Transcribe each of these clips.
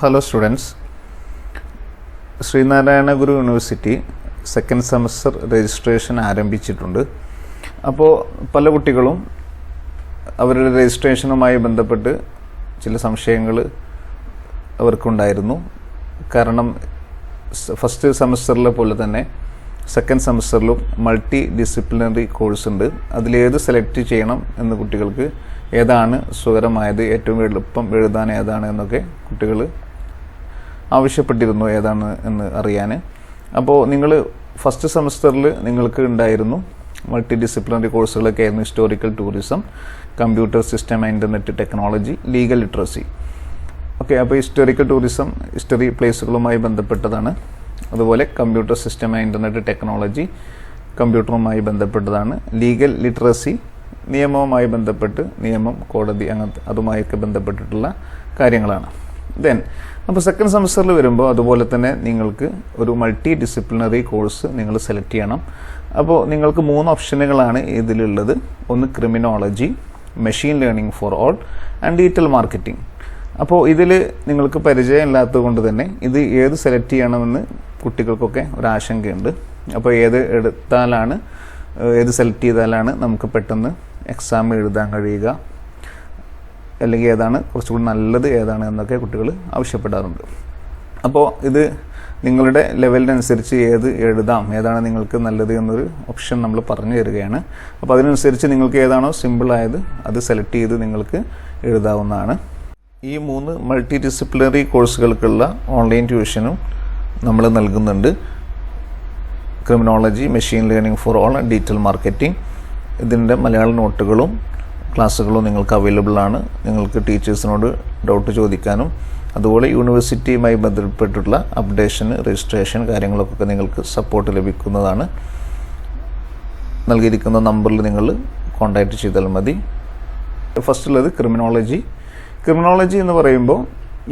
Hello students Sreenarayana Guru university second semester registration ആരംഭിച്ചിട്ടുണ്ട്. അപ്പോൾ പല കുട്ടികളും അവരുടെ രജിസ്ട്രേഷനുമായി ബന്ധപ്പെട്ട് ചില സംശയങ്ങൾ അവർക്കുണ്ടായിരുന്നു. കാരണം ഫസ്റ്റ് സെമസ്റ്ററിലെ പോലെ തന്നെ സെക്കൻഡ് സെമസ്റ്ററിലും മൾട്ടി ഡിസിപ്ലിനറി കോഴ്സ് ഉണ്ട്. അതിലേത് സെലക്ട് ചെയ്യണം എന്ന് കുട്ടികൾക്ക് ഏതാണ് സുഖകരമായത് ഏറ്റവും എളുപ്പം എഴുതാൻ ഏതാണ് എന്നൊക്കെ കുട്ടികൾ ആവശ്യപ്പെട്ടിരുന്നു ഏതാണ് എന്ന് അറിയാൻ അപ്പോൾ നിങ്ങൾ ഫസ്റ്റ് സെമസ്റ്ററിൽ നിങ്ങൾക്ക് ഉണ്ടായിരുന്നു മൾട്ടി ഡിസിപ്ലിനറി കോഴ്സുകളൊക്കെ ആയിരുന്നു historical tourism computer system internet technology legal literacy okay അപ്പോൾ ഹിസ്റ്റോറിക്കൽ ടൂറിസം ഹിസ്റ്ററി പ്ലേസുകളുമായി ബന്ധപ്പെട്ടതാണ്. അതുപോലെ കമ്പ്യൂട്ടർ സിസ്റ്റം ഇന്റർനെറ്റ് ടെക്നോളജി കമ്പ്യൂട്ടറുമായി ബന്ധപ്പെട്ടതാണ്. ലീഗൽ ലിറ്ററസി നിയമവുമായി ബന്ധപ്പെട്ട് നിയമം കോടതി അങ്ങനത്തെ അതുമായൊക്കെ ബന്ധപ്പെട്ടിട്ടുള്ള കാര്യങ്ങളാണ്. ദെൻ അപ്പോൾ സെക്കൻഡ് സെമസ്റ്ററിൽ വരുമ്പോൾ അതുപോലെ തന്നെ നിങ്ങൾക്ക് ഒരു മൾട്ടി ഡിസിപ്ലിനറി കോഴ്സ് നിങ്ങൾ സെലക്ട് ചെയ്യണം. അപ്പോൾ നിങ്ങൾക്ക് മൂന്ന് ഓപ്ഷനുകളാണ് ഇതിലുള്ളത്. ഒന്ന് criminology machine learning for all and digital marketing അപ്പോൾ ഇതിൽ നിങ്ങൾക്ക് പരിചയമില്ലാത്തത് കൊണ്ട് തന്നെ ഇത് ഏത് സെലക്ട് ചെയ്യണമെന്ന് കുട്ടികൾക്കൊക്കെ ഒരു ആശങ്കയുണ്ട്. അപ്പോൾ ഏത് എടുത്താലാണ് ഏത് സെലക്ട് ചെയ്താലാണ് നമുക്ക് പെട്ടെന്ന് എക്സാം എഴുതാൻ കഴിയുക. അല്ലെങ്കിൽ ഏതാണ് കുറച്ചുകൂടി നല്ലത് ഏതാണ് എന്നൊക്കെ കുട്ടികൾ ആവശ്യപ്പെടാറുണ്ട്. അപ്പോൾ ഇത് നിങ്ങളുടെ ലെവലിനനുസരിച്ച് ഏത് എഴുതാം ഏതാണ് നിങ്ങൾക്ക് നല്ലത് എന്നൊരു ഓപ്ഷൻ നമ്മൾ പറഞ്ഞു തരികയാണ്. അപ്പോൾ അതിനനുസരിച്ച് നിങ്ങൾക്ക് ഏതാണോ സിമ്പിളായത് അത് സെലക്ട് ചെയ്ത് നിങ്ങൾക്ക് എഴുതാവുന്നതാണ്. ഈ മൂന്ന് മൾട്ടി ഡിസിപ്ലിനറി കോഴ്സുകൾക്കുള്ള ഓൺലൈൻ ട്യൂഷനും നമ്മൾ നൽകുന്നുണ്ട്. Criminology machine learning for all digital marketing ഇതിന്റെ മലയാള നോട്ടുകളും ക്ലാസ്സുകളും നിങ്ങൾക്ക് അവൈലബിൾ ആണ് നിങ്ങൾക്ക് ടീച്ചേഴ്സിനോട് ഡൗട്ട് ചോദിക്കാനും അതുപോലെ യൂണിവേഴ്സിറ്റിയുമായി ബന്ധപ്പെട്ടുള്ള അപ്ഡേഷൻ രജിസ്ട്രേഷൻ കാര്യങ്ങളൊക്കെ നിങ്ങൾക്ക് സപ്പോർട്ട് ലഭിക്കുന്നതാണ്. നൽകിയിരിക്കുന്ന നമ്പറിൽ നിങ്ങൾ കോൺടാക്റ്റ് ചെയ്താൽ മതി. ഫസ്റ്റുള്ളത് ക്രിമിനോളജി. ക്രിമിനോളജി എന്ന് പറയുമ്പോൾ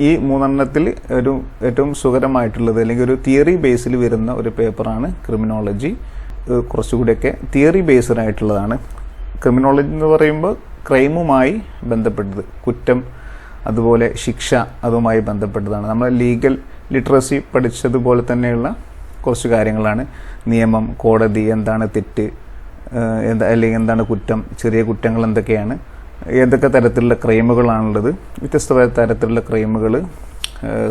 ഈ മൂന്നെണ്ണത്തിൽ ഒരു ഏറ്റവും സുഖകരമായിട്ടുള്ളത് അല്ലെങ്കിൽ ഒരു തിയറി ബേസിൽ വരുന്ന ഒരു പേപ്പറാണ് ക്രിമിനോളജി. കുറച്ചുകൂടിയൊക്കെ തിയറി ബേസ്ഡ് ആയിട്ടുള്ളതാണ്. ക്രിമിനോളജി എന്ന് പറയുമ്പോൾ ക്രൈമുമായി ബന്ധപ്പെട്ടത് കുറ്റം അതുപോലെ ശിക്ഷ അതുമായി ബന്ധപ്പെട്ടതാണ്. നമ്മൾ ലീഗൽ ലിറ്ററസി പഠിച്ചതുപോലെ തന്നെയുള്ള കുറച്ച് കാര്യങ്ങളാണ്. നിയമം കോടതി എന്താണ് തെറ്റ് എന്താ അല്ലെങ്കിൽ എന്താണ് കുറ്റം ചെറിയ കുറ്റങ്ങൾ എന്തൊക്കെയാണ് ഏതൊക്കെ തരത്തിലുള്ള ക്രൈമുകളാണുള്ളത് വ്യത്യസ്ത തരത്തിലുള്ള ക്രൈമുകൾ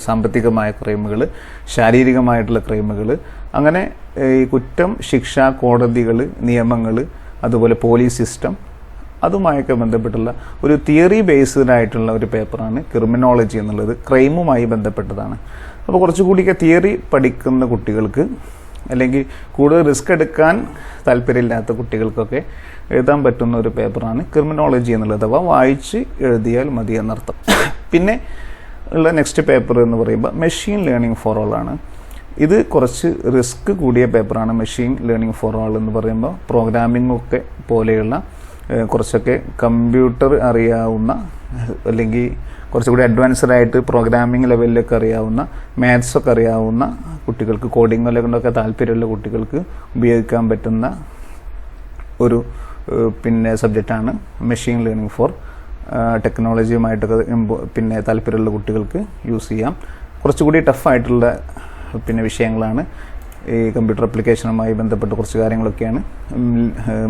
സാമ്പത്തികമായ ക്രൈമുകൾ ശാരീരികമായിട്ടുള്ള ക്രൈമുകൾ അങ്ങനെ ഈ കുറ്റം ശിക്ഷ കോടതികൾ നിയമങ്ങൾ അതുപോലെ പോലീസ് സിസ്റ്റം അതുമായൊക്കെ ബന്ധപ്പെട്ടുള്ള ഒരു തിയറി ബേസ്ഡ് ആയിട്ടുള്ള ഒരു പേപ്പറാണ് ക്രിമിനോളജി എന്നുള്ളത്. ക്രൈമുമായി ബന്ധപ്പെട്ടതാണ്. അപ്പോൾ കുറച്ചുകൂടിയൊക്കെ തിയറി പഠിക്കുന്ന കുട്ടികൾക്ക് അല്ലെങ്കിൽ കൂടുതൽ റിസ്ക് എടുക്കാൻ താല്പര്യമില്ലാത്ത കുട്ടികൾക്കൊക്കെ എഴുതാൻ പറ്റുന്ന ഒരു പേപ്പറാണ് ക്രിമിനോളജി എന്നുള്ളത്. അഥവാ വായിച്ച് എഴുതിയാൽ മതി എന്നർത്ഥം. പിന്നെ ഉള്ള നെക്സ്റ്റ് പേപ്പർ എന്ന് പറയുമ്പോൾ മെഷീൻ ലേണിംഗ് ഫോർ ഓൾ ആണ്. ഇത് കുറച്ച് റിസ്ക് കൂടിയ പേപ്പറാണ് മെഷീൻ ലേണിംഗ് ഫോർ ഓൾ എന്ന് പറയുമ്പോൾ പ്രോഗ്രാമിംഗ് ഒക്കെ പോലെയുള്ള കുറച്ചൊക്കെ കമ്പ്യൂട്ടർ അറിയാവുന്ന അല്ലെങ്കിൽ കുറച്ചുകൂടി അഡ്വാൻസ്ഡ് ആയിട്ട് പ്രോഗ്രാമിംഗ് ലെവലിലൊക്കെ അറിയാവുന്ന മാത്സൊക്കെ അറിയാവുന്ന കുട്ടികൾക്ക് കോഡിംഗ് കൊണ്ടൊക്കെ താല്പര്യമുള്ള കുട്ടികൾക്ക് ഉപയോഗിക്കാൻ പറ്റുന്ന ഒരു പിന്നെ സബ്ജക്റ്റാണ് മെഷീൻ ലേണിംഗ് ഫോർ ടെക്നോളജിയുമായിട്ടൊക്കെ പിന്നെ താല്പര്യമുള്ള കുട്ടികൾക്ക് യൂസ് ചെയ്യാം. കുറച്ചുകൂടി ടഫായിട്ടുള്ള പിന്നെ വിഷയങ്ങളാണ് ഈ കമ്പ്യൂട്ടർ അപ്ലിക്കേഷനുമായി ബന്ധപ്പെട്ട കുറച്ച് കാര്യങ്ങളൊക്കെയാണ്.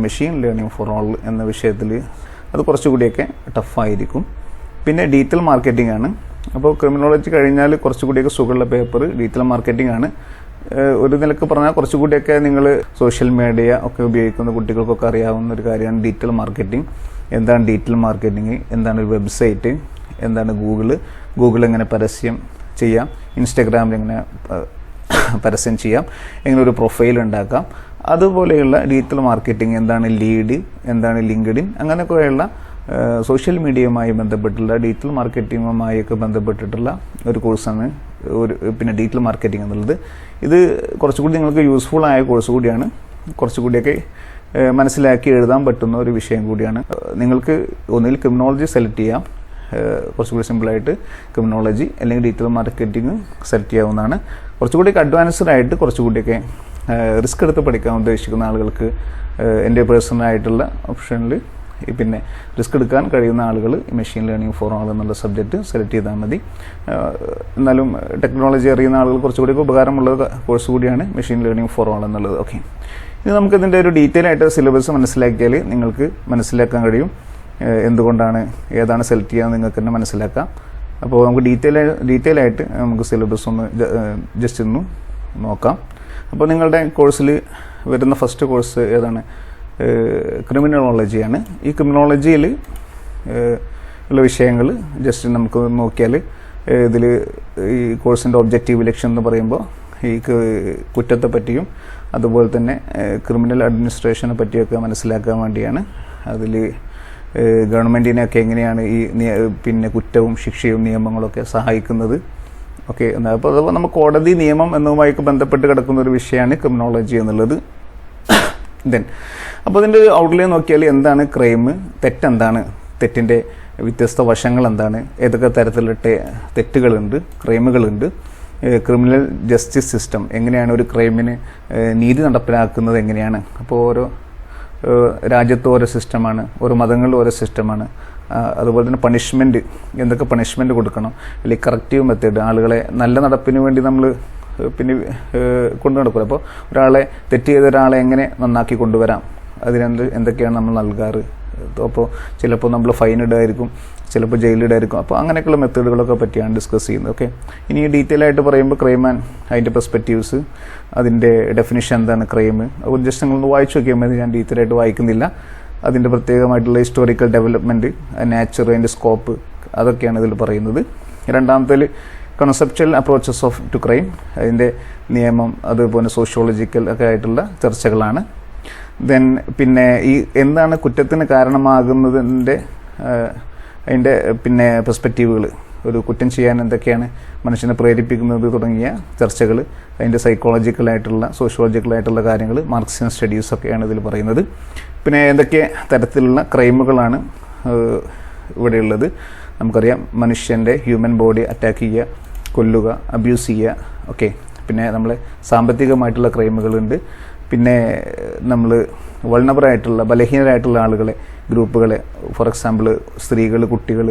മെഷീൻ ലേണിംഗ് ഫോർ ഓൾ എന്ന വിഷയത്തിൽ അത് കുറച്ചുകൂടിയൊക്കെ ടഫായിരിക്കും പിന്നെ ഡിജിറ്റൽ മാർക്കറ്റിംഗ് ആണ്. അപ്പോൾ ക്രിമിനോളജി കഴിഞ്ഞാൽ കുറച്ചുകൂടിയൊക്കെ സുഖമുള്ള പേപ്പർ ഡിജിറ്റൽ മാർക്കറ്റിംഗ് ആണ്. ഒരു നിലയ്ക്ക് പറഞ്ഞാൽ കുറച്ചുകൂടിയൊക്കെ നിങ്ങൾ സോഷ്യൽ മീഡിയ ഒക്കെ ഉപയോഗിക്കുന്ന കുട്ടികൾക്കൊക്കെ അറിയാവുന്ന ഒരു കാര്യമാണ് ഡിജിറ്റൽ മാർക്കറ്റിംഗ് എന്താണ് ഡിജിറ്റൽ മാർക്കറ്റിംഗ് എന്താണ് ഒരു വെബ്സൈറ്റ് എന്താണ് ഗൂഗിൾ ഗൂഗിൾ എങ്ങനെ പരസ്യം ചെയ്യാം? ഇൻസ്റ്റഗ്രാമിൽ എങ്ങനെ പരസ്യം ചെയ്യാം. എങ്ങനെ ഒരു പ്രൊഫൈൽ ഉണ്ടാക്കാം. അതുപോലെയുള്ള ഡിജിറ്റൽ മാർക്കറ്റിംഗ് എന്താണ് ലീഡ് എന്താണ് ലിങ്ക്ഡിൻ അങ്ങനെയൊക്കെയുള്ള സോഷ്യൽ മീഡിയയുമായി ബന്ധപ്പെട്ടുള്ള ഡിജിറ്റൽ മാർക്കറ്റിങ്ങുമായൊക്കെ ബന്ധപ്പെട്ടിട്ടുള്ള ഒരു കോഴ്സാണ് ഒരു പിന്നെ ഡിജിറ്റൽ മാർക്കറ്റിംഗ് എന്നുള്ളത്. ഇത് കുറച്ചുകൂടി നിങ്ങൾക്ക് യൂസ്ഫുൾ ആയ കോഴ്സ് കൂടിയാണ്. കുറച്ചുകൂടിയൊക്കെ മനസ്സിലാക്കി എഴുതാൻ പറ്റുന്ന ഒരു വിഷയം കൂടിയാണ്. നിങ്ങൾക്ക് ഒന്നിൽ ക്രിമിനോളജി സെലക്ട് ചെയ്യാം. കുറച്ചുകൂടി സിമ്പിളായിട്ട് ക്രിമിനോളജി അല്ലെങ്കിൽ ഡിജിറ്റൽ മാർക്കറ്റിംഗ് സെലക്ട് ചെയ്യാവുന്നതാണ്. കുറച്ചുകൂടി അഡ്വാൻസ്ഡ് ആയിട്ട് കുറച്ചുകൂടിയൊക്കെ റിസ്ക് എടുത്ത് പഠിക്കാൻ ഉദ്ദേശിക്കുന്ന ആളുകൾക്ക് എന്റെ പേഴ്സണലായിട്ടുള്ള ഓപ്ഷനിൽ പിന്നെ റിസ്ക് എടുക്കാൻ കഴിയുന്ന ആളുകൾ മെഷീൻ ലേണിംഗ് ഫോർ ആൾ എന്നുള്ള സബ്ജക്റ്റ് സെലക്ട് ചെയ്താൽ മതി. എന്നാലും ടെക്നോളജി അറിയുന്ന ആളുകൾ കുറച്ചുകൂടി ഉപകാരമുള്ള കോഴ്സ് കൂടിയാണ് മെഷീൻ ലേണിംഗ് ഫോർ ആൾ എന്നുള്ളത്. ഓക്കെ ഇനി നമുക്കിതിന്റെ ഒരു ഡീറ്റെയിൽ ആയിട്ട് സിലബസ് മനസ്സിലാക്കിയാൽ നിങ്ങൾക്ക് മനസ്സിലാക്കാൻ കഴിയും. എന്തുകൊണ്ടാണ് ഏതാണ് സെലക്ട് ചെയ്യുക നിങ്ങൾക്ക് തന്നെ മനസ്സിലാക്കാം. അപ്പോൾ നമുക്ക് ഡീറ്റെയിൽ ഡീറ്റെയിൽ ആയിട്ട് നമുക്ക് സിലബസ് ഒന്ന് ജസ്റ്റ് ഒന്ന് നോക്കാം. അപ്പോൾ നിങ്ങളുടെ കോഴ്സിൽ വരുന്ന ഫസ്റ്റ് കോഴ്സ് ഏതാണ്? ക്രിമിനോളജിയാണ് ഈ ക്രിമിനോളജിയിൽ ഉള്ള വിഷയങ്ങൾ ജസ്റ്റ് നമുക്ക് നോക്കിയാൽ ഇതിൽ ഈ കോഴ്സിന്റെ ഒബ്ജക്റ്റീവ് ലക്ഷ്യം എന്ന് പറയുമ്പോൾ ഈ കുറ്റത്തെ പറ്റിയും അതുപോലെ തന്നെ ക്രിമിനൽ അഡ്മിനിസ്ട്രേഷനെ പറ്റിയൊക്കെ മനസ്സിലാക്കാൻ വേണ്ടിയാണ് അതിൽ ഗവൺമെന്റിനെയൊക്കെ എങ്ങനെയാണ് ഈ പിന്നെ കുറ്റവും ശിക്ഷയും നിയമങ്ങളൊക്കെ സഹായിക്കുന്നത്? ഓക്കെ അപ്പോൾ അഥവാ നമ്മൾ കോടതി നിയമം എന്നതുമായി ബന്ധപ്പെട്ട് കിടക്കുന്ന ഒരു വിഷയമാണ് ക്രിമിനോളജി എന്നുള്ളത്. ദെൻ അപ്പോൾ അതിന്റെ ഔട്ട്ലൈൻ നോക്കിയാൽ എന്താണ് ക്രൈം തെറ്റെന്താണ്? തെറ്റിന്റെ വ്യത്യസ്ത വശങ്ങൾ എന്താണ്? ഏതൊക്കെ തരത്തിലുള്ള തെറ്റുകളുണ്ട് ക്രൈമുകളുണ്ട് ക്രിമിനൽ ജസ്റ്റിസ് സിസ്റ്റം എങ്ങനെയാണ് ഒരു ക്രൈമിന് നീതി നടപ്പിലാക്കുന്നത് എങ്ങനെയാണ്? അപ്പോൾ ഓരോ രാജ്യത്ത് ഓരോ സിസ്റ്റമാണ് ഓരോ മതങ്ങളിൽ ഓരോ സിസ്റ്റമാണ്. അതുപോലെ തന്നെ പണിഷ്മെന്റ് എന്തൊക്കെ പണിഷ്മെന്റ് കൊടുക്കണം? അല്ലെങ്കിൽ കറക്റ്റീവ് മെത്തേഡ് ആളുകളെ നല്ല നടപ്പിന് വേണ്ടി നമ്മൾ പിന്നെ കൊണ്ടു നടക്കില്ല അപ്പോൾ ഒരാളെ തെറ്റ് ചെയ്ത ഒരാളെ എങ്ങനെ നന്നാക്കി കൊണ്ടുവരാം? അതിനെന്ത് എന്തൊക്കെയാണ് നമ്മൾ നൽകാറ്? അപ്പോൾ ചിലപ്പോൾ നമ്മൾ ഫൈൻ ഇടായിരിക്കും ചിലപ്പോൾ ജയിലിടായിരിക്കും അപ്പോൾ അങ്ങനെയൊക്കെയുള്ള മെത്തേഡുകളൊക്കെ പറ്റിയാണ് ഡിസ്കസ് ചെയ്യുന്നത്. ഓക്കെ ഇനി ഡീറ്റെയിൽ ആയിട്ട് പറയുമ്പോൾ ക്രൈം ആൻഡ് അതിന്റെ പെർസ്പെക്റ്റീവ്സ് അതിന്റെ ഡെഫിനിഷൻ എന്താണ് ക്രൈം അപ്പോൾ ജസ്റ്റ് നിങ്ങളൊന്ന് വായിച്ചു നോക്കിയാൽ മതി. ഞാൻ ഡീറ്റെയിൽ ആയിട്ട് വായിക്കുന്നില്ല. അതിന്റെ പ്രത്യേകമായിട്ടുള്ള ഹിസ്റ്റോറിക്കൽ ഡെവലപ്മെന്റ് നാച്ചർ അതിന്റെ സ്കോപ്പ് അതൊക്കെയാണ് ഇതിൽ പറയുന്നത്. രണ്ടാമത്തേൽ conceptual approaches of to crime അതിന്റെ നിയമം അതുപോലെ സോഷ്യോളജിക്കൽ ഒക്കെ ആയിട്ടുള്ള ചർച്ചകളാണ്. ദെൻ പിന്നെ ഈ എന്താണ് കുറ്റത്തിന് കാരണമാകുന്നതിന്റെ അതിന്റെ പിന്നെ പെർസ്പെക്റ്റീവുകൾ ഒരു കുറ്റം ചെയ്യാൻ എന്തൊക്കെയാണ് മനുഷ്യനെ പ്രേരിപ്പിക്കുന്നത് തുടങ്ങിയ ചർച്ചകൾ അതിന്റെ സൈക്കോളജിക്കലായിട്ടുള്ള സോഷ്യോളജിക്കലായിട്ടുള്ള കാര്യങ്ങൾ മാർക്സിയൻ സ്റ്റഡീസ് ഒക്കെയാണ് ഇതിൽ പറയുന്നത്. പിന്നെ എന്തൊക്കെ തരത്തിലുള്ള ക്രൈമുകളാണ് ഇവിടെയുള്ളത്? നമുക്കറിയാം മനുഷ്യന്റെ ഹ്യൂമൻ ബോഡി അറ്റാക്ക് ചെയ്യുക കൊല്ലുക അബ്യൂസ് ചെയ്യുക ഓക്കെ പിന്നെ നമ്മളെ സാമ്പത്തികമായിട്ടുള്ള ക്രൈമുകളുണ്ട്. പിന്നെ നമ്മൾ വൾണബറായിട്ടുള്ള ബലഹീനരായിട്ടുള്ള ആളുകളെ ഗ്രൂപ്പുകളെ ഫോർ എക്സാമ്പിൾ സ്ത്രീകൾ കുട്ടികൾ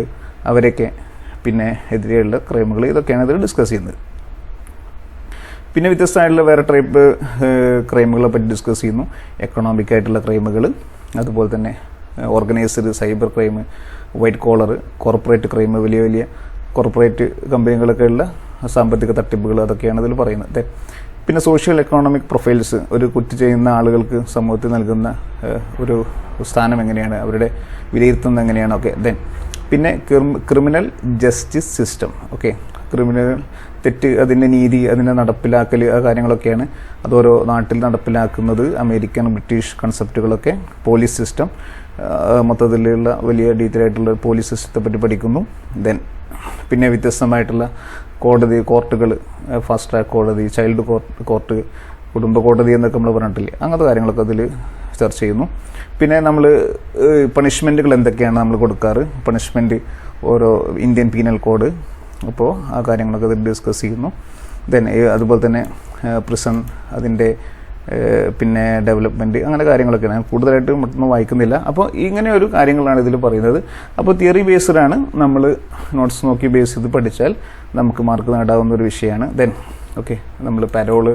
അവരൊക്കെ പിന്നെ എതിരെയുള്ള ക്രൈമുകൾ ഇതൊക്കെയാണ് ഇതിൽ ഡിസ്കസ് ചെയ്യുന്നത്. പിന്നെ വ്യത്യസ്തമായിട്ടുള്ള വേറെ ടൈപ്പ് ക്രൈമുകളെ പറ്റി ഡിസ്കസ് ചെയ്യുന്നു. എക്കണോമിക് ആയിട്ടുള്ള ക്രൈമുകൾ അതുപോലെ തന്നെ organized cyber crime white collar corporate crime വലിയ വലിയ കോർപ്പറേറ്റ് കമ്പനികളൊക്കെ ഉള്ള സാമ്പത്തിക തട്ടിപ്പുകൾ അതൊക്കെയാണ് ഇതിൽ പറയുന്നത്. പിന്നെ സോഷ്യൽ എക്കണോമിക് പ്രൊഫൈൽസ് ഒരു കുറ്റി ചെയ്യുന്ന ആളുകൾക്ക് സമൂഹത്തിൽ നൽകുന്ന ഒരു സ്ഥാനം എങ്ങനെയാണ് അവരുടെ വിലയിരുത്തുന്നത് എങ്ങനെയാണ് ഓക്കെ ദെൻ പിന്നെ criminal justice system okay. Criminal തെറ്റ് അതിന്റെ നീതി അതിന്റെ നടപ്പിലാക്കൽ ആ കാര്യങ്ങളൊക്കെയാണ്. അതോരോ നാട്ടിൽ നടപ്പിലാക്കുന്നത് അമേരിക്കൻ ബ്രിട്ടീഷ് കൺസെപ്റ്റുകളൊക്കെ പോലീസ് സിസ്റ്റം മൊത്തത്തിലുള്ള വലിയ ഡീറ്റെയിൽ ആയിട്ടുള്ള പോലീസ് സിസ്റ്റത്തെ പറ്റി പഠിക്കുന്നു. ദെൻ പിന്നെ വ്യത്യസ്തമായിട്ടുള്ള കോടതി കോർട്ടുകൾ ഫാസ്റ്റ് ട്രാക്ക് കോടതി ചൈൽഡ് കോർട്ട് കോർട്ട് കുടുംബ കോടതി എന്നൊക്കെ നമ്മൾ പറഞ്ഞിട്ടില്ലേ? അങ്ങനത്തെ കാര്യങ്ങളൊക്കെ അതിൽ ചർച്ച ചെയ്യുന്നു. പിന്നെ നമ്മൾ പണിഷ്മെന്റുകൾ എന്തൊക്കെയാണ് നമ്മൾ കൊടുക്കാറ്? പണിഷ്മെന്റ് ഓരോ ഇന്ത്യൻ പീനൽ കോഡ് അപ്പോൾ ആ കാര്യങ്ങളൊക്കെ അതിൽ ഡിസ്കസ് ചെയ്യുന്നു. ദെൻ അതുപോലെ തന്നെ പ്രിസൺ അതിന്റെ പിന്നെ ഡെവലപ്മെന്റ് അങ്ങനെ കാര്യങ്ങളൊക്കെ ഞാൻ കൂടുതലായിട്ട് മറ്റൊന്നും വായിക്കുന്നില്ല. അപ്പോൾ ഇങ്ങനെ ഒരു കാര്യങ്ങളാണ് ഇതിൽ പറയുന്നത്. അപ്പോൾ തിയറി ബേസ്ഡാണ് നമ്മൾ നോട്ട്സ് നോക്കി ബേസ് ചെയ്ത് പഠിച്ചാൽ നമുക്ക് മാർക്ക് നേടാവുന്ന ഒരു വിഷയമാണ്. ദെൻ ഓക്കെ നമ്മൾ പരോൾ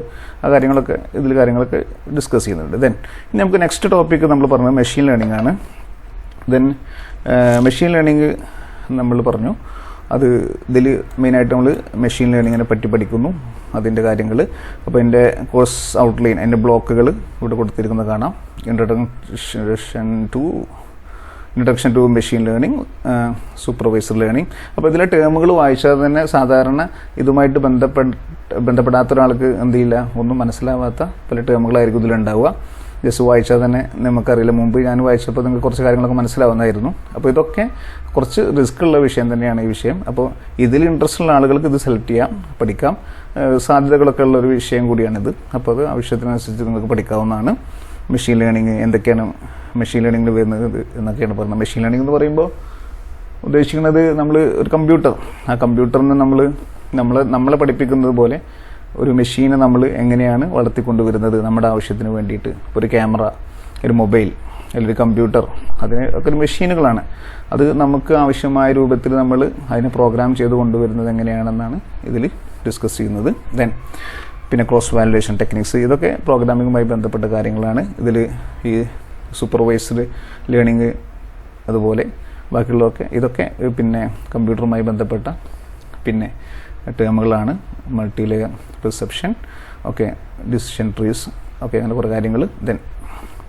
ആ കാര്യങ്ങളൊക്കെ ഇതിൽ കാര്യങ്ങളൊക്കെ ഡിസ്കസ് ചെയ്യുന്നുണ്ട്. ദെൻ ഇനി നമുക്ക് നെക്സ്റ്റ് ടോപ്പിക്ക് നമ്മൾ പറഞ്ഞത് മെഷീൻ ലേണിംഗ് ആണ്. ദെൻ മെഷീൻ ലേണിംഗ് നമ്മൾ പറഞ്ഞു. അത് ഇതിൽ മെയിനായിട്ട് നമ്മൾ മെഷീൻ ലേണിങ്ങിനെ പറ്റി പഠിക്കുന്നു. അതിന്റെ കാര്യങ്ങൾ അപ്പോൾ എന്റെ കോഴ്സ് ഔട്ട്ലൈൻ എന്റെ ബ്ലോക്കുകൾ ഇവിടെ കൊടുത്തിരിക്കുന്നത് കാണാം. Introduction to introduction to machine learning supervisor learning അപ്പോൾ ഇതിലെ ടേമുകൾ വായിച്ചാൽ തന്നെ സാധാരണ ഇതുമായിട്ട് ബന്ധപ്പെട്ട് ബന്ധപ്പെടാത്ത ഒരാൾക്ക് എന്ത് ചെയ്യില്ല? ഒന്നും മനസ്സിലാവാത്ത പല ടേമുകളായിരിക്കും ഇതിലുണ്ടാവുക ജസ്റ്റ് വായിച്ചാൽ തന്നെ നമുക്കറിയില്ല. മുമ്പ് ഞാൻ വായിച്ചപ്പോൾ നിങ്ങൾക്ക് കുറച്ച് കാര്യങ്ങളൊക്കെ മനസ്സിലാവുന്നതായിരുന്നു. അപ്പോൾ ഇതൊക്കെ കുറച്ച് റിസ്ക് ഉള്ള വിഷയം തന്നെയാണ് ഈ വിഷയം. അപ്പോൾ ഇതിൽ ഇൻട്രസ്റ്റ് ഉള്ള ആളുകൾക്ക് ഇത് സെലക്ട് ചെയ്യാം പഠിക്കാം. സാധ്യതകളൊക്കെ ഉള്ള ഒരു വിഷയം കൂടിയാണിത്. അപ്പോൾ അത് ആവശ്യത്തിനനുസരിച്ച് നിങ്ങൾക്ക് പഠിക്കാവുന്നതാണ്. മെഷീൻ ലേണിംഗ് എന്തൊക്കെയാണ് മെഷീൻ ലേണിംഗിൽ വരുന്നത് എന്നൊക്കെയാണ് പറയുന്നത്. മെഷീൻ ലേണിംഗ് എന്ന് പറയുമ്പോൾ ഉദ്ദേശിക്കുന്നത് നമ്മൾ ഒരു കമ്പ്യൂട്ടർ ആ കമ്പ്യൂട്ടറിന് നമ്മൾ നമ്മൾ നമ്മളെ പഠിപ്പിക്കുന്നത് പോലെ ഒരു മെഷീനെ നമ്മൾ എങ്ങനെയാണ് വളർത്തിക്കൊണ്ടുവരുന്നത് നമ്മുടെ ആവശ്യത്തിന് വേണ്ടിയിട്ട്. ഒരു ക്യാമറ ഒരു മൊബൈൽ അല്ലെങ്കിൽ കമ്പ്യൂട്ടർ അതിന് ഒക്കെ മെഷീനുകളാണ് അത് നമുക്ക് ആവശ്യമായ രൂപത്തിൽ നമ്മൾ അതിനെ പ്രോഗ്രാം ചെയ്ത് കൊണ്ടുവരുന്നത് എങ്ങനെയാണെന്നാണ് ഇതിൽ ഡിസ്കസ് ചെയ്യുന്നത് ദെൻ പിന്നെ ക്രോസ് വാലിഡേഷൻ ടെക്നിക്സ് ഇതൊക്കെ പ്രോഗ്രാമിങ്ങുമായി ബന്ധപ്പെട്ട കാര്യങ്ങളാണ് ഇതിൽ ഈ സൂപ്പർവൈസ്ഡ് ലേണിംഗ് അതുപോലെ ബാക്കിയുള്ളതൊക്കെ ഇതൊക്കെ പിന്നെ കമ്പ്യൂട്ടറുമായി ബന്ധപ്പെട്ട പിന്നെ ടേമുകളാണ് multi layer reception okay decision trees okay അങ്ങനെ കുറേ കാര്യങ്ങൾ ദെൻ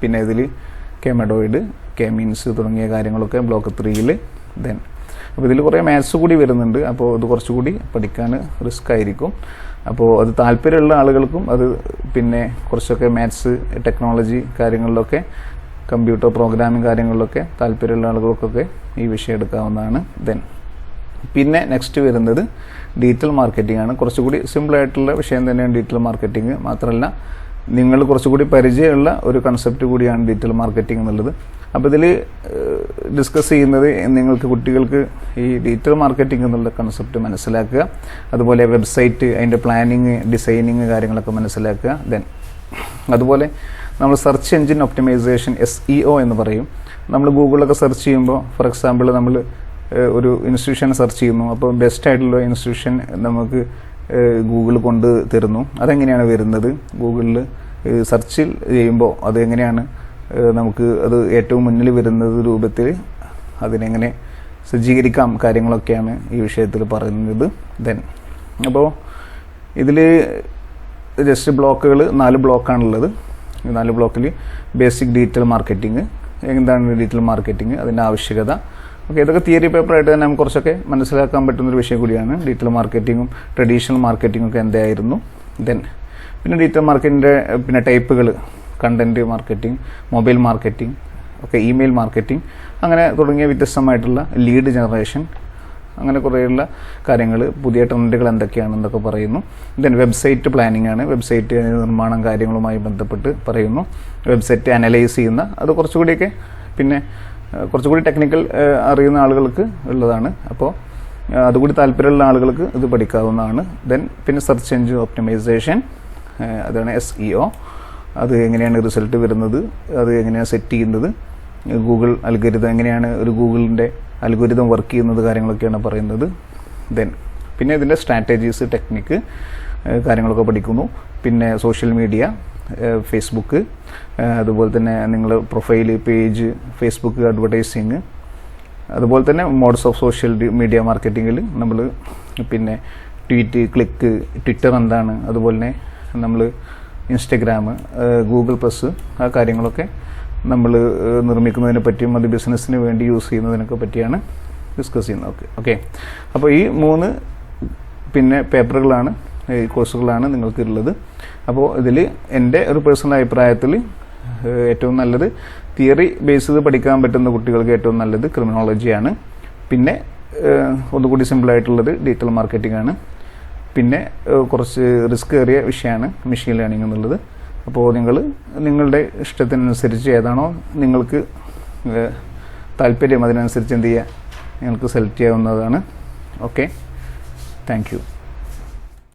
പിന്നെ ഇതിൽ കെമഡോയിഡ് കെ മീൻസ് തുടങ്ങിയ കാര്യങ്ങളൊക്കെ ബ്ലോക്ക് ത്രീയിൽ ദെൻ അപ്പോൾ ഇതിൽ കുറേ മാത്സ് കൂടി വരുന്നുണ്ട്. അപ്പോൾ ഇത് കുറച്ചുകൂടി പഠിക്കാൻ റിസ്ക് ആയിരിക്കും. അപ്പോൾ അത് താല്പര്യമുള്ള ആളുകൾക്കും അത് പിന്നെ കുറച്ചൊക്കെ മാത്സ് ടെക്നോളജി കാര്യങ്ങളിലൊക്കെ കമ്പ്യൂട്ടർ പ്രോഗ്രാമിംഗ് കാര്യങ്ങളിലൊക്കെ താല്പര്യമുള്ള ആളുകൾക്കൊക്കെ ഈ വിഷയം എടുക്കാവുന്നതാണ് ദെൻ പിന്നെ നെക്സ്റ്റ് വരുന്നത് ഡിജിറ്റൽ മാർക്കറ്റിംഗ് ആണ്. കുറച്ചുകൂടി സിമ്പിൾ ആയിട്ടുള്ള വിഷയം തന്നെയാണ് ഡിജിറ്റൽ മാർക്കറ്റിംഗ് മാത്രമല്ല നിങ്ങൾ കുറച്ചുകൂടി പരിചയമുള്ള ഒരു കൺസെപ്റ്റ് കൂടിയാണ് ഡിജിറ്റൽ മാർക്കറ്റിംഗ് എന്നുള്ളത്. അപ്പോൾ ഇതിൽ ഡിസ്കസ് ചെയ്യുന്നത് നിങ്ങൾക്ക് കുട്ടികൾക്ക് ഈ ഡിജിറ്റൽ മാർക്കറ്റിംഗ് എന്നുള്ള കൺസെപ്റ്റ് മനസ്സിലാക്കുക. അതുപോലെ വെബ്സൈറ്റ് അതിന്റെ പ്ലാനിങ് ഡിസൈനിങ് കാര്യങ്ങളൊക്കെ മനസ്സിലാക്കുക. ദെൻ അതുപോലെ നമ്മൾ search engine optimization S E O എന്ന് പറയും. നമ്മൾ ഗൂഗിളിലൊക്കെ സെർച്ച് ചെയ്യുമ്പോൾ ഫോർ എക്സാമ്പിൾ നമ്മൾ ഒരു ഇൻസ്റ്റിറ്റ്യൂഷൻ സെർച്ച് ചെയ്യുന്നു. അപ്പോൾ ബെസ്റ്റ് ആയിട്ടുള്ള ഇൻസ്റ്റിറ്റ്യൂഷൻ നമുക്ക് ഗൂഗിൾ കൊണ്ട് തരുന്നു. അതെങ്ങനെയാണ് വരുന്നത്? ഗൂഗിളിൽ സെർച്ചിൽ ചെയ്യുമ്പോൾ അതെങ്ങനെയാണ് നമുക്ക് അത് ഏറ്റവും മുന്നിൽ വരുന്നത് രൂപത്തിൽ അതിനെങ്ങനെ സജ്ജീകരിക്കാം കാര്യങ്ങളൊക്കെയാണ് ഈ വിഷയത്തിൽ പറയുന്നത്. ദെൻ അപ്പോൾ ഇതിൽ ജസ്റ്റ് ബ്ലോക്കുകൾ നാല് ബ്ലോക്കാണുള്ളത് നാല് ബ്ലോക്കിൽ ബേസിക് ഡിജിറ്റൽ മാർക്കറ്റിംഗ് എന്താണ് ഡിജിറ്റൽ മാർക്കറ്റിംഗ് അതിന്റെ ആവശ്യകത. ഓക്കെ ഇതൊക്കെ തിയറി പേപ്പറായിട്ട് തന്നെ നമുക്ക് കുറച്ചൊക്കെ മനസ്സിലാക്കാൻ പറ്റുന്നൊരു വിഷയം കൂടിയാണ്. ഡിജിറ്റൽ മാർക്കറ്റിങ്ങും ട്രഡീഷണൽ മാർക്കറ്റിംഗും ഒക്കെ എന്തായിരുന്നു? ദെൻ പിന്നെ ഡിജിറ്റൽ മാർക്കറ്റിന്റെ പിന്നെ ടൈപ്പുകൾ കണ്ടന്റ് മാർക്കറ്റിംഗ് മൊബൈൽ മാർക്കറ്റിംഗ് ഒക്കെ ഇമെയിൽ മാർക്കറ്റിംഗ് അങ്ങനെ തുടങ്ങിയ വ്യത്യസ്തമായിട്ടുള്ള ലീഡ് ജനറേഷൻ അങ്ങനെ കുറേയുള്ള കാര്യങ്ങൾ പുതിയ ട്രെൻഡുകൾ എന്തൊക്കെയാണെന്നൊക്കെ പറയുന്നു. ദെൻ വെബ്സൈറ്റ് പ്ലാനിംഗ് ആണ്. വെബ്സൈറ്റ് നിർമ്മാണം കാര്യങ്ങളുമായി ബന്ധപ്പെട്ട് പറയുന്നു. വെബ്സൈറ്റ് അനലൈസ് ചെയ്യുന്ന അത് കുറച്ചുകൂടിയൊക്കെ പിന്നെ കുറച്ചുകൂടി ടെക്നിക്കൽ അറിയുന്ന ആളുകൾക്ക് ഉള്ളതാണ്. അപ്പോൾ അതുകൂടി താല്പര്യമുള്ള ആളുകൾക്ക് ഇത് പഠിക്കാവുന്നതാണ്. ദെൻ പിന്നെ സെർച്ച് എൻജിൻ ഓപ്റ്റിമൈസേഷൻ അതാണ് എസ് ഇ ഒ അത് എങ്ങനെയാണ് റിസൾട്ട് വരുന്നത്? അത് എങ്ങനെയാണ് സെറ്റ് ചെയ്യുന്നത്? ഗൂഗിൾ അൽഗരിതം എങ്ങനെയാണ് ഒരു ഗൂഗിളിന്റെ അൽഗരിതം വർക്ക് ചെയ്യുന്നത് കാര്യങ്ങളൊക്കെയാണ് പറയുന്നത്. ദെൻ പിന്നെ ഇതിന്റെ സ്ട്രാറ്റജീസ് ടെക്നിക്ക് കാര്യങ്ങളൊക്കെ പഠിക്കുന്നു. പിന്നെ സോഷ്യൽ മീഡിയ ഫേസ്ബുക്ക് അതുപോലെ തന്നെ നിങ്ങൾ പ്രൊഫൈൽ പേജ് ഫേസ്ബുക്ക് അഡ്വർടൈസിങ് അതുപോലെ തന്നെ മോഡ്സ് ഓഫ് സോഷ്യൽ മീഡിയ മാർക്കറ്റിങ്ങിൽ നമ്മൾ പിന്നെ ട്വീറ്റ് ക്ലിക്ക് ട്വിറ്റർ എന്താണ് അതുപോലെ തന്നെ നമ്മൾ ഇൻസ്റ്റഗ്രാം ഗൂഗിൾ പ്ലസ് ആ കാര്യങ്ങളൊക്കെ നമ്മൾ നിർമ്മിക്കുന്നതിനെ പറ്റിയും അത് ബിസിനസ്സിന് വേണ്ടി യൂസ് ചെയ്യുന്നതിനൊക്കെ പറ്റിയാണ് ഡിസ്കസ് ചെയ്യുന്നത്. ഓക്കെ. ഓക്കെ. അപ്പോൾ ഈ മൂന്ന് പിന്നെ പേപ്പറുകളാണ് കോഴ്സുകളാണ് നിങ്ങൾക്ക് ഉള്ളത് അപ്പോൾ ഇതിൽ എന്റെ ഒരു പേഴ്സണൽ അഭിപ്രായത്തിൽ ഏറ്റവും നല്ലത് തിയറി ബേസ് ചെയ്ത് പഠിക്കാൻ പറ്റുന്ന കുട്ടികൾക്ക് ഏറ്റവും നല്ലത് ക്രിമിനോളജിയാണ്. പിന്നെ ഒന്നുകൂടി സിമ്പിളായിട്ടുള്ളത് ഡിജിറ്റൽ മാർക്കറ്റിംഗ് ആണ്. പിന്നെ കുറച്ച് റിസ്ക് ഏറിയ വിഷയമാണ് മെഷീൻ ലേണിംഗ് എന്നുള്ളത്. അപ്പോൾ നിങ്ങൾ നിങ്ങളുടെ ഇഷ്ടത്തിനനുസരിച്ച് ഏതാണോ നിങ്ങൾക്ക് താല്പര്യം അതിനനുസരിച്ച് എന്ത് ചെയ്യുക നിങ്ങൾക്ക് സെലക്ട് ചെയ്യാവുന്നതാണ്. Okay thank